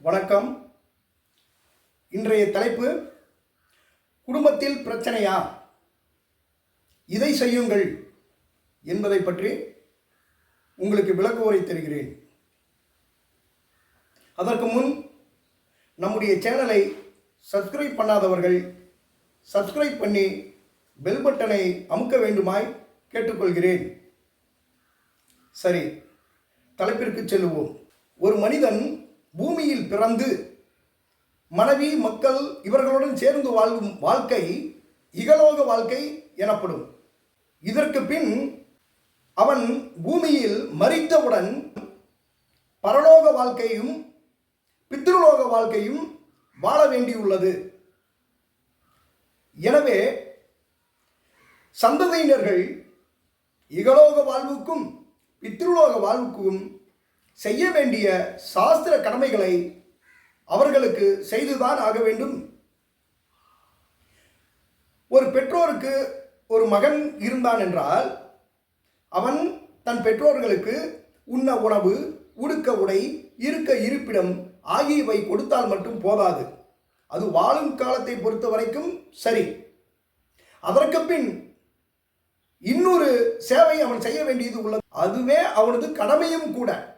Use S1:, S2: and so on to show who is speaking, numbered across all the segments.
S1: வணக்கம். இன்றைய தலைப்பு குடும்பத்தில் பிரச்சனையா? இதை செய்யுங்கள் என்பதை பற்றி உங்களுக்கு விளக்க உரை தருகிறேன். அதற்கு முன் நம்முடைய சேனலை சப்ஸ்கிரைப் பண்ணாதவர்கள் சப்ஸ்கிரைப் பண்ணி பெல் பட்டனை அமுக்க வேண்டுமாய் கேட்டுக்கொள்கிறேன். சரி தலைப்பிற்கு செல்லுவோம். ஒரு மனிதன் பூமியில் பிறந்து மனைவி மக்கள் இவர்களுடன் சேர்ந்து வாழும் வாழ்க்கை இகலோக வாழ்க்கை எனப்படும். இதற்கு பின் அவன் பூமியில் மறித்தவுடன் பரலோக வாழ்க்கையும் பித்ருலோக வாழ்க்கையும் வாழ வேண்டியுள்ளது. எனவே சந்ததியினர்கள் இகலோக வாழ்வுக்கும் பித்ருலோக வாழ்வுக்கும் செய்ய வேண்டிய சாஸ்திர கடமைகளை அவர்களுக்கு செய்துதான் ஆக வேண்டும். ஒரு பெற்றோருக்கு ஒரு மகன் இருந்தான் என்றால் அவன் தன் பெற்றோர்களுக்கு உண்ண உணவு உடுக்க உடை இருக்க இருப்பிடம் ஆகியவை கொடுத்தால் மட்டும் போதாது. அது வாழும் காலத்தை பொறுத்த வரைக்கும் சரி. அதற்கு பின் இன்னொரு சேவை அவன் செய்ய வேண்டியது உள்ளது. அதுவே அவனது கடமையும் கூட.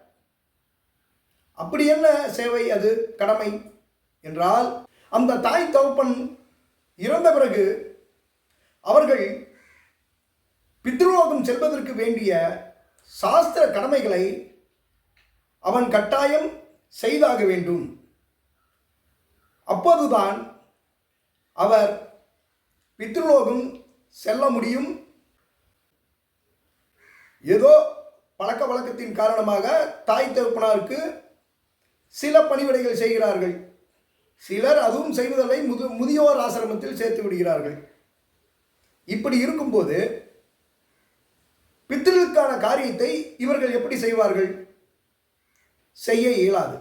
S1: அப்படி என்ன சேவை அது? கடமை. என்றால் அந்த தாய் தகப்பன் இறந்த பிறகு அவர்கள் பித்ருலோகம் செல்வதற்கு வேண்டிய சாஸ்திர கடமைகளை அவன் கட்டாயம் செய்தாக வேண்டும். அப்போதுதான் அவர் பித்ருலோகம் செல்ல முடியும். ஏதோ பழக்க வழக்கத்தின் காரணமாக தாய் தகப்பனாருக்கு சில பணிவிடைகள் செய்கிறார்கள். சிலர் அதுவும் செய்வதில்லை முது முதியோர் ஆசிரமத்தில் சேர்த்து விடுகிறார்கள். இப்படி இருக்கும்போது பித்திருக்கான காரியத்தை இவர்கள் எப்படி செய்வார்கள்? செய்ய இயலாது.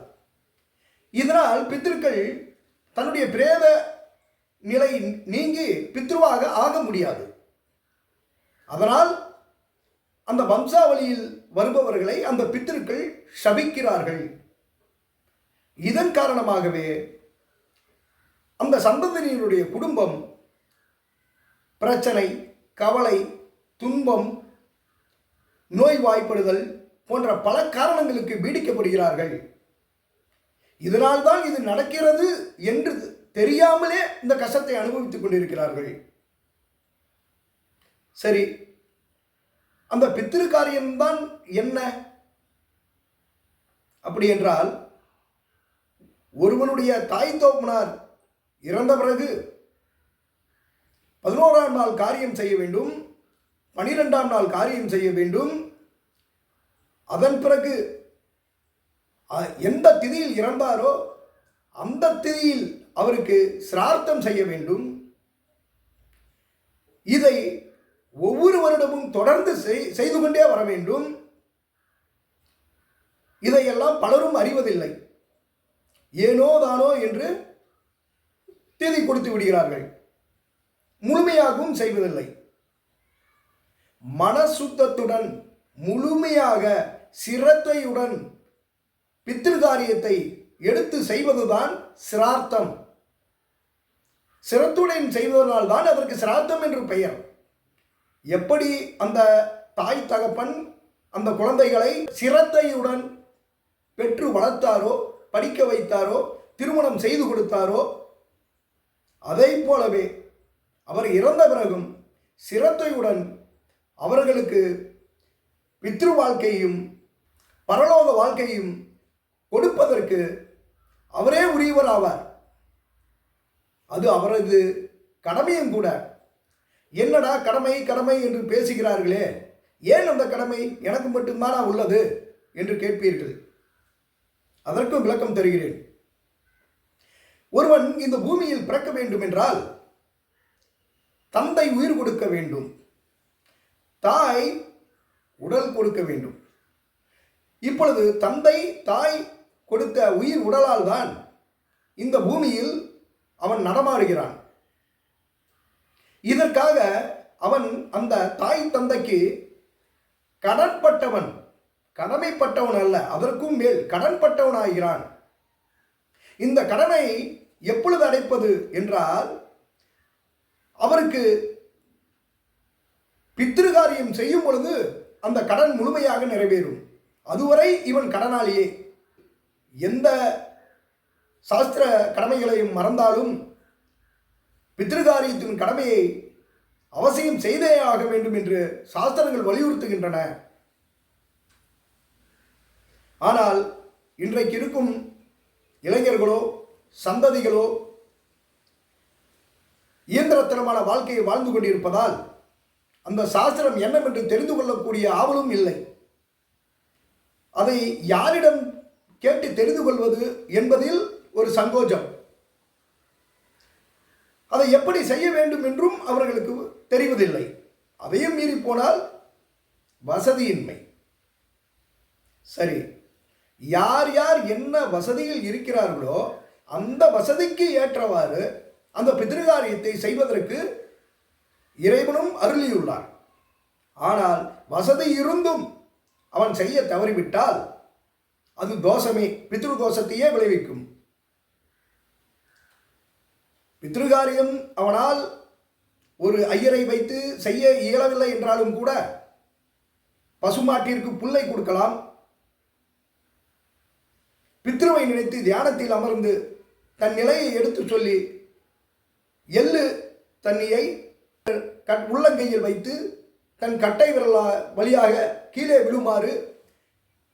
S1: இதனால் பித்திருக்கள் தன்னுடைய பிரேத நிலை நீங்கி பித்ருவாக ஆக முடியாது. அதனால் அந்த வம்சாவளியில் வருபவர்களை அந்த பித்திருக்கள் சபிக்கிறார்கள். இதன் காரணமாகவே அந்த சந்ததியினுடைய குடும்பம் பிரச்சனை கவலை துன்பம் நோய் வாய்ப்படுதல் போன்ற பல காரணங்களுக்கு பீடிக்கப்படுகிறார்கள். இதனால் தான் இது நடக்கிறது என்று தெரியாமலே இந்த கஷ்டத்தை அனுபவித்துக் கொண்டிருக்கிறார்கள். சரி அந்த பித்திரு காரியம்தான் என்ன? அப்படி என்றால் ஒருவனுடைய தாய் தோப்பனார். இறந்த பிறகு பதினோராம் நாள் காரியம் செய்ய வேண்டும். பனிரெண்டாம் நாள் காரியம் செய்ய வேண்டும். அதன் பிறகு அ- எந்த திதியில் இறந்தாரோ அந்த திதியில் அவருக்கு சிரார்த்தம் செய்ய வேண்டும். இதை ஒவ்வொரு வருடமும் தொடர்ந்து செய்- செய்து கொண்டே வர வேண்டும். இதையெல்லாம் பலரும் அறிவதில்லை. ஏனோ தானோ என்று தேதி கொடுத்து விடுகிறார்கள். முழுமையாகவும் செய்வதில்லை. மனசுத்தத்துடன் முழுமையாக சிரத்தையுடன் பித்திருக்காரியத்தை எடுத்து செய்வதுதான் சிரார்த்தம். சிரத்துடன் செய்வதனால் தான் அதற்கு சிரார்த்தம் என்று பெயர். எப்படி அந்த தாய் தகப்பன் அந்த குழந்தைகளை சிரத்தையுடன் பெற்று வளர்த்தாரோ படிக்க வைத்தாரோ திருமணம் செய்து கொடுத்தாரோ அதை போலவே அவர் இறந்த பிறகும் சிரத்தையுடன் அவர்களுக்கு பித்ரு வாழ்க்கையும் பரலோக வாழ்க்கையும் கொடுப்பதற்கு அவரே உரியவர் ஆவார் அது அவரது கடமையும் கூட. என்னடா கடமை கடமை என்று பேசுகிறார்களே? ஏன் அந்த கடமை? எனக்கு மட்டும்தானா உள்ளது? என்று கேட்பீர்கள். அதற்கும் விளக்கம் தருகிறேன். ஒருவன் இந்த பூமியில் பிறக்க வேண்டும் என்றால் தந்தை உயிர் கொடுக்க வேண்டும். தாய் உடல் கொடுக்க வேண்டும். இப்பொழுது தந்தை தாய் கொடுத்த உயிர் உடலால் தான் இந்த பூமியில் அவன் நடமாடுகிறான். இதற்காக அவன் அந்த தாய் தந்தைக்கு கடன்பட்டவன் கடமைப்பட்டவன் அல்ல அதற்கும் மேல் கடன்பட்டவனாகிறான். இந்த கடனை எப்பொழுது அடைப்பது என்றால் அவருக்கு பித்திருகாரியம் செய்யும் பொழுது அந்த கடன் முழுமையாக நிறைவேறும். அதுவரை இவன் கடனாளியே. எந்த சாஸ்திர கடமைகளையும் மறந்தாலும் பித்திருகாரியத்தின் கடமையை அவசியம் செய்தே ஆக வேண்டும் என்று சாஸ்திரங்கள் வலியுறுத்துகின்றன. ஆனால் இன்றைக்கு இருக்கும் இளைஞர்களோ சந்ததிகளோ இயந்திரத்தனமான வாழ்க்கையை வாழ்ந்து கொண்டிருப்பதால் அந்த சாஸ்திரம் என்னவென்று தெரிந்து கொள்ளக்கூடிய ஆவலும் இல்லை. அதை யாரிடம் கேட்டு தெரிந்து கொள்வது என்பதில் ஒரு சங்கோஜம். அதை எப்படி செய்ய வேண்டும் என்றும் அவர்களுக்கு தெரிவதில்லை. அதையும் மீறி போனால் வசதியின்மை. சரி யார் யார் என்ன வசதியில் இருக்கிறார்களோ அந்த வசதிக்கு ஏற்றவாறு அந்த பிதிருகாரியத்தை செய்வதற்கு இறைவனும் அருளியுள்ளார். ஆனால் வசதி இருந்தும் அவன் செய்ய தவறிவிட்டால் அது தோஷமே பித்ரு தோஷத்தையே விளைவிக்கும். பித்ருகாரியம் அவனால் ஒரு ஐயரை வைத்து செய்ய இயலவில்லை என்றாலும் கூட பசுமாட்டிற்கு புல்லை கொடுக்கலாம் பித்ருவை நினைத்து தியானத்தில் அமர்ந்து தன் நிலையை எடுத்து சொல்லி எள்ளு தண்ணியை கட் உள்ளங்கையில் வைத்து தன் கட்டை விரலா வழியாக கீழே விழுமாறு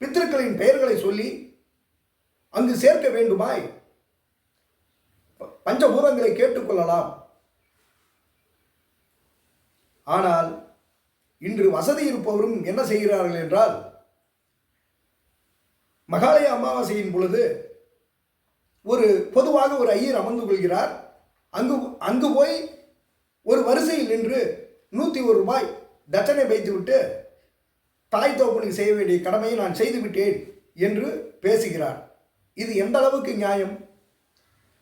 S1: பித்திருக்களின் பெயர்களை சொல்லி அங்கு சேர்க்க வேண்டுமாய்? பஞ்சபூதங்களை கேட்டுக்கொள்ளலாம் ஆனால் இன்று வசதி இருப்பவரும் என்ன செய்கிறார்கள் என்றால் மகாலய அமாவாசையின் பொழுது ஒரு பொதுவாக ஒரு ஐயர் அமர்ந்து கொள்கிறார். அங்கு அங்கு போய் ஒரு வரிசையில் நின்று நூற்றி ஒரு ரூபாய் தட்சணை வைத்துவிட்டு தாய் தோப்பனுக்கு செய்ய வேண்டிய கடமையை நான் செய்துவிட்டேன் என்று பேசுகிறார். இது எந்த அளவுக்கு நியாயம்?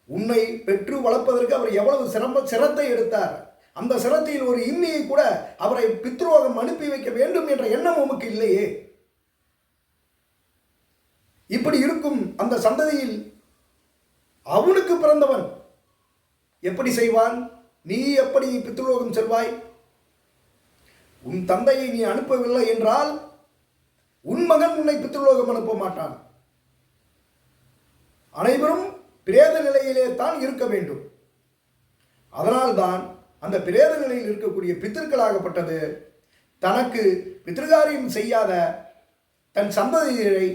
S1: உன்னை பெற்று வளர்ப்பதற்கு அவர் எவ்வளவு சிரம சிரத்தை எடுத்தார். அந்த சிரத்தையில் ஒரு இம்மியை கூட அவரை பித்ரோகம் அனுப்பி வைக்க வேண்டும் என்ற எண்ணம் உமக்கு இல்லையே. இப்படி இருக்கும் அந்த சந்ததியில் அவனுக்கு பிறந்தவன் எப்படி செய்வான்? நீ எப்படி பித்ருலோகம் செல்வாய்? உன் தந்தையை நீ அனுப்பவில்லை என்றால் உன் மகன் உன்னை பித்ருலோகம் அனுப்ப மாட்டான். அனைவரும் பிரேத நிலையிலே தான் இருக்க வேண்டும். அதனால்தான் அந்த பிரேத நிலையில் இருக்கக்கூடிய பித்திருக்களாகப்பட்டது தனக்கு பித்திருகாரியம் செய்யாத தன் சந்ததியரை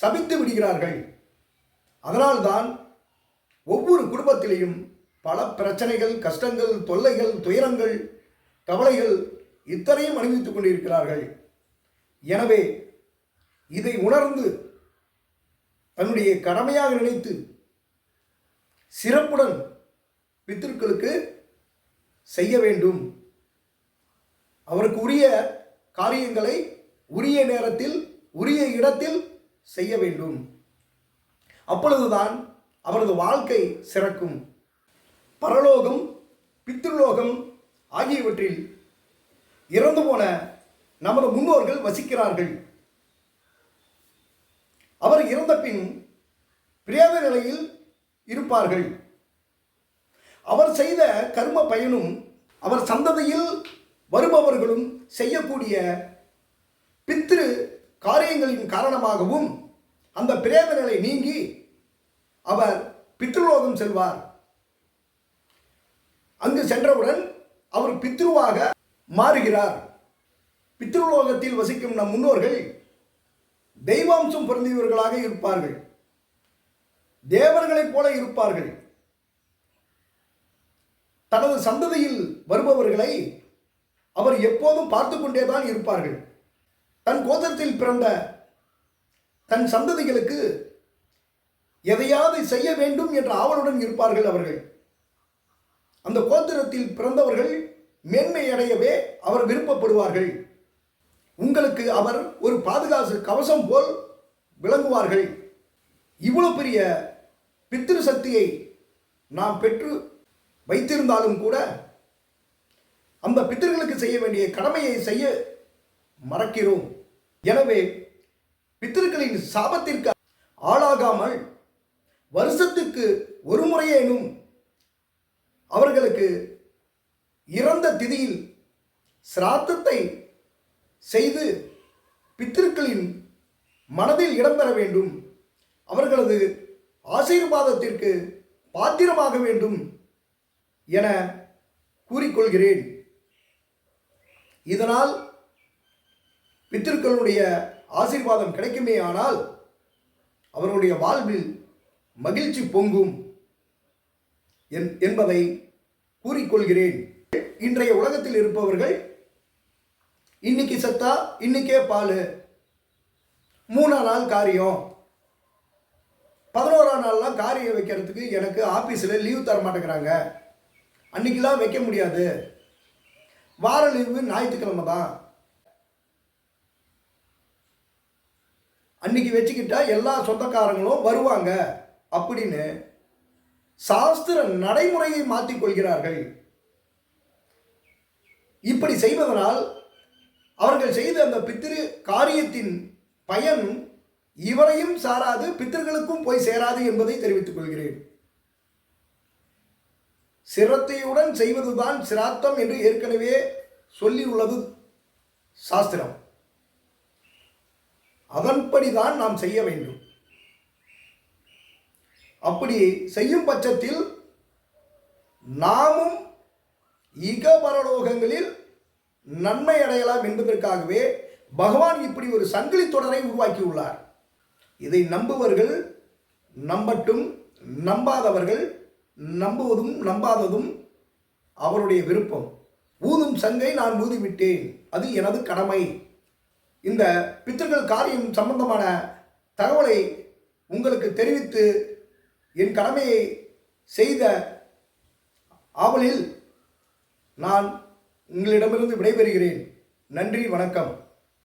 S1: சபித்து விடுகிறார்கள். அதனால்தான் ஒவ்வொரு குடும்பத்திலேயும் பல பிரச்சனைகள் கஷ்டங்கள் தொல்லைகள் துயரங்கள் கவலைகள் இத்தனையும் அனுபவித்துக் கொண்டிருக்கிறார்கள். எனவே இதை உணர்ந்து தன்னுடைய கடமையாக நினைத்து சிறப்புடன் பித்திருக்களுக்கு செய்ய வேண்டும். அவருக்கு உரிய காரியங்களை உரிய நேரத்தில் உரிய இடத்தில் செய்ய வேண்டும். அப்பொழுதுதான் அவரது வாழ்க்கை சிறக்கும். பரலோகம் பித்ருலோகம் ஆகியவற்றில் இறந்து போன நமது முன்னோர்கள் வசிக்கிறார்கள். அவர் இறந்த பின் பிரேத நிலையில் இருப்பார்கள். அவர் செய்த கர்ம பயனும் அவர் சந்ததியில் வருபவர்களும் செய்யக்கூடிய பித்ரு காரியங்களின் காரணமாகவும் அந்த பிரேத நிலை நீங்கி அவர் பித்ருலோகம் செல்வார். அங்கு சென்றவுடன் அவர் பித்ருவாக மாறுகிறார். பித்ருலோகத்தில் வசிக்கும் நம் முன்னோர்கள் தெய்வாம்சம் பொருந்தியவர்களாக இருப்பார்கள். தேவர்களைப் போல இருப்பார்கள். தனது சந்ததியில் வருபவர்களை அவர் எப்போதும் பார்த்து கொண்டே தான் இருப்பார்கள். தன் கோத்திரத்தில் பிறந்த தன் சந்ததிகளுக்கு எதையாவது செய்ய வேண்டும் என்ற ஆவலுடன் இருப்பார்கள் அவர்கள். அந்த கோத்திரத்தில் பிறந்தவர்கள் மேன்மை அடையவே அவர் விருப்பப்படுவார்கள். உங்களுக்கு அவர் ஒரு பாதுகாப்பு கவசம் போல் விளங்குவார்கள். இவ்வளோ பெரிய பித்திரு சக்தியை நாம் பெற்று வைத்திருந்தாலும் கூட அந்த பித்திருக்களுக்கு செய்ய வேண்டிய கடமையை செய்ய மறக்கிறோம். எனவே பித்திருக்களின் சாபத்திற்கு ஆளாகாமல் வருஷத்துக்கு ஒரு முறையேனும் அவர்களுக்கு இறந்த திதியில் சிராத்தத்தை செய்து பித்திருக்களின் மனதில் இடம்பெற வேண்டும். அவர்களது ஆசீர்வாதத்திற்கு பாத்திரமாக வேண்டும் என கூறிக்கொள்கிறேன். இதனால் பித்திருக்களுடைய ஆசீர்வாதம் கிடைக்குமே ஆனால் அவருடைய வாழ்வில் மகிழ்ச்சி பொங்கும் என்- என்பதை கூறிக்கொள்கிறேன். இன்றைய உலகத்தில் இருப்பவர்கள் இன்னைக்கு செத்தா இன்னைக்கே பால். மூணா நாள் காரியம். பதினோராம் நாள்லாம் காரியம் வைக்கிறதுக்கு எனக்கு ஆஃபீஸில் லீவ் தர மாட்டேங்கிறாங்க. அன்னைக்கெல்லாம் வைக்க முடியாது. வார லீவு ஞாயிற்றுக்கிழமை தான். அன்னைக்கு வச்சுக்கிட்டா எல்லா சொந்தக்காரங்களும் வருவாங்க அப்படின்னு சாஸ்திர நடைமுறையை மாற்றிக் கொள்கிறார்கள். இப்படி செய்வதனால் அவர்கள் செய்த அந்த பித்திரு காரியத்தின் பயன் இவரையும் சாராது பித்தர்களுக்கும் போய் சேராது என்பதை தெரிவித்துக் கொள்கிறேன். சிரத்தையுடன் செய்வதுதான் சிராத்தம் என்று ஏற்கனவே சொல்லியுள்ளது சாஸ்திரம். அதன்படிதான் நாம் செய்ய வேண்டும். அப்படி செய்யும் பட்சத்தில் நாமும் இகபரலோகங்களில் நன்மை அடையலாம் என்பதற்காகவே பகவான் இப்படி ஒரு சங்கிலி தொடரை உருவாக்கியுள்ளார். இதை நம்புவர்கள் நம்பட்டும் நம்பாதவர்கள் நம்புவதும் நம்பாததும் அவருடைய விருப்பம். ஊதும் சங்கை நான் ஊதிவிட்டேன். அது எனது கடமை. இந்த பித்தர்கள் காரியம் சம்பந்தமான தகவலை உங்களுக்கு தெரிவித்து என் கடமையை செய்த ஆவலில் நான் உங்களிடமிருந்து விடைபெறுகிறேன். நன்றி வணக்கம்.